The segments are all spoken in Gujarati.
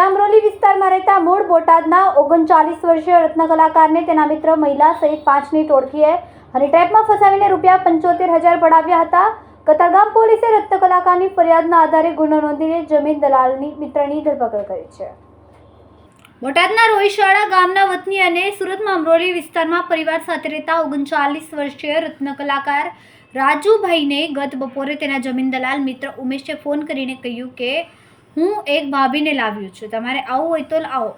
અમરોલી વિસ્તારમાં રહેતા મૂળ બોટાદના ઓગણચાલીસ વર્ષીય રત્નકલાકારને તેના મિત્ર મહિલા સહિત પાંચની ટોળકીએ હની ટ્રેપમાં ફસાવીને રૂપિયા પંચોતેર હજાર પડાવ્યા હતા. કતારગામ પોલીસે રત્ન કલાકારની ફરિયાદના આધારે ગુનો નોંધીને જમીન દલાલની મિત્રની ધરપકડ કરી છે. બોટાદના રોહિશાળા ગામના વતની અને સુરતમાં અમરોલી વિસ્તારમાં પરિવાર સાથે રહેતા ઓગણચાલીસ વર્ષીય રત્ન કલાકાર રાજુભાઈને ગત બપોરે તેના જમીન દલાલ મિત્ર ઉમેશે ફોન કરીને કહ્યું કે હું એક ભાભીને લાવ્યો છું. તમારે આવું હોય તો આવો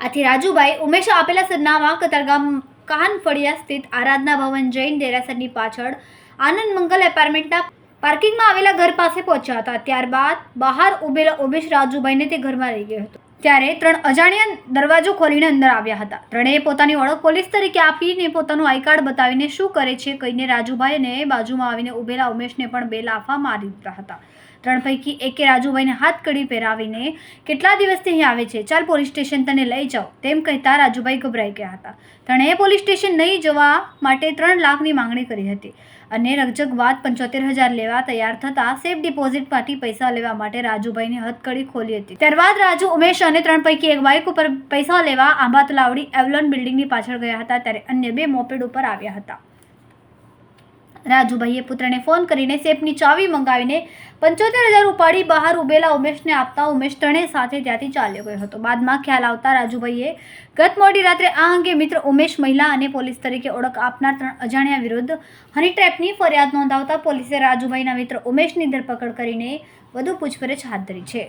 આથી રાજુભાઈ ઉમેશ આપેલા સરનામા કતારગામ કાનફળિયા સ્થિત આરાધના ભવન જૈન દેરાસરની પાછળ આનંદ મંગલ એપાર્ટમેન્ટના પાર્કિંગમાં આવેલા ઘર પાસે પહોંચ્યા હતા. ત્યારબાદ બહાર ઉભેલા ઉમેશ રાજુભાઈને તે ઘરમાં રહી ગયો હતો. ત્યારે ત્રણ અજાણ્યા દરવાજો ખોલીને અંદર આવ્યા હતા. ત્રણેય પોતાની ઓળખ પોલીસ તરીકે આપીને પોતાનું આઈ કાર્ડ બતાવીને શું કરે છે કહીને રાજુભાઈને બાજુમાં આવીને ઉભેલા ઉમેશને પણ બે લાફા મારી દીધા હતા. ત્રણ પૈકી એકે રાજુભાઈને હાથ કડી પહેરાવીને કેટલા દિવસથી અહીં આવે છે? ચાલ પોલીસ સ્ટેશન તને લઈ જાઓ. તેમ કહેતા રાજુભાઈ ગભરાઈ ગયા હતા. ત્રણેય પોલીસ સ્ટેશન નહીં જવા માટે ત્રણ લાખની માંગણી કરી હતી. અને રકજક બાદ પંચોતેર હજાર લેવા તૈયાર થતાં સેફ ડિપોઝિટ પાટી પૈસા લેવા માટે રાજુભાઈની હથકડી ખોલી હતી. ત્યારબાદ રાજુ ઉમેશ અને ત્રણ પૈકી એક બાઇક ઉપર પૈસા લેવા આંબા તલાવડી એવલોન બિલ્ડિંગની પાછળ ગયા હતા, ત્યારે અન્ય બે મોપેડ ઉપર આવ્યા હતા. રાજુભાઈએ પુત્રને ફોન કરીને સેફની ચાવી મંગાવીને પંચોતેર હજાર ઉપાડી બહાર ઉભેલા ઉમેશને આપતા ઉમેશ ત્રણેય સાથે ત્યાંથી ચાલ્યો ગયો હતો. બાદમાં ખ્યાલ આવતા રાજુભાઈએ ગત મોડી રાત્રે આ અંગે મિત્ર ઉમેશ મહિલા અને પોલીસ તરીકે ઓળખ આપનાર ત્રણ અજાણ્યા વિરુદ્ધ હની ટ્રેપની ફરિયાદ નોંધાવતા પોલીસે રાજુભાઈના મિત્ર ઉમેશની ધરપકડ કરીને વધુ પૂછપરછ હાથ ધરી છે.